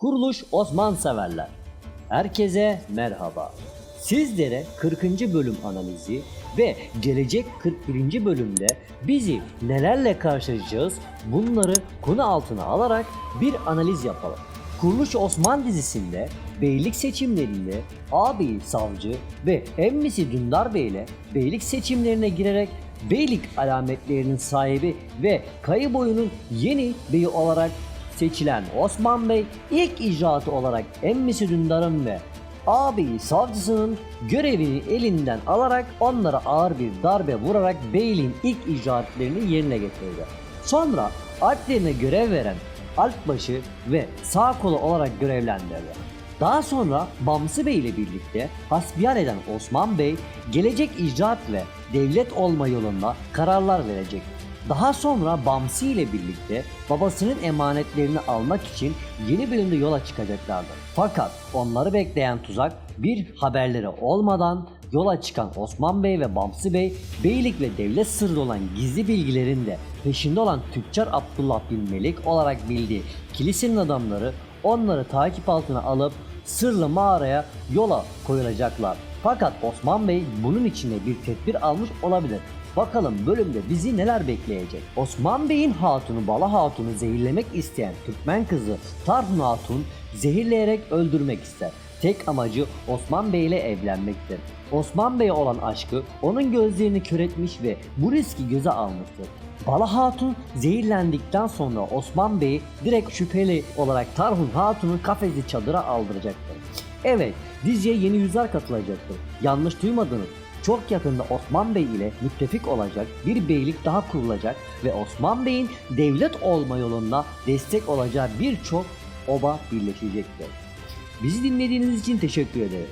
Kuruluş Osman severler. Herkese merhaba. Sizlere 40. bölüm analizi ve gelecek 41. bölümde bizi nelerle karşılaşacağız bunları konu altına alarak bir analiz yapalım. Kuruluş Osman dizisinde beylik seçimlerinde ağabeyi savcı ve emmisi Dündar Bey ile beylik seçimlerine girerek beylik alametlerinin sahibi ve kayı boyunun yeni beyi olarak seçilen Osman Bey ilk icraatı olarak emmisi Dündar'ın ve ağabeyi savcısının görevini elinden alarak onlara ağır bir darbe vurarak beyliğin ilk icraatlerini yerine getirdi. Sonra alplerine görev veren Alpbaşı ve sağ kolu olarak görevlendirdi. Daha sonra Bamsı Bey ile birlikte hasbihal eden Osman Bey gelecek icraat ve devlet olma yolunda kararlar verecek. Daha sonra Bamsı ile birlikte babasının emanetlerini almak için yeni bölümde yola çıkacaklardı. Fakat onları bekleyen tuzak bir haberleri olmadan yola çıkan Osman Bey ve Bamsı Bey beylik ve devlet sırrı olan gizli bilgilerin de peşinde olan tüccar Abdullah bin Melik olarak bildiği kilisenin adamları onları takip altına alıp sırlı mağaraya yola koyulacaklar. Fakat Osman Bey bunun içinde bir tedbir almış olabilir. Bakalım bölümde bizi neler bekleyecek? Osman Bey'in hatunu Bala Hatun'u zehirlemek isteyen Türkmen kızı Tarhun Hatun zehirleyerek öldürmek ister. Tek amacı Osman Bey ile evlenmektir. Osman Bey'e olan aşkı onun gözlerini kör etmiş ve bu riski göze almıştır. Bala Hatun zehirlendikten sonra Osman Bey'i direkt şüpheli olarak Tarhun Hatun'un kafesli çadıra aldıracaktır. Evet, diziye yeni yüzler katılacaktır. Yanlış duymadınız. Çok yakında Osman Bey ile müttefik olacak bir beylik daha kurulacak ve Osman Bey'in devlet olma yolunda destek olacağı birçok oba birleşecektir. Bizi dinlediğiniz için teşekkür ederim.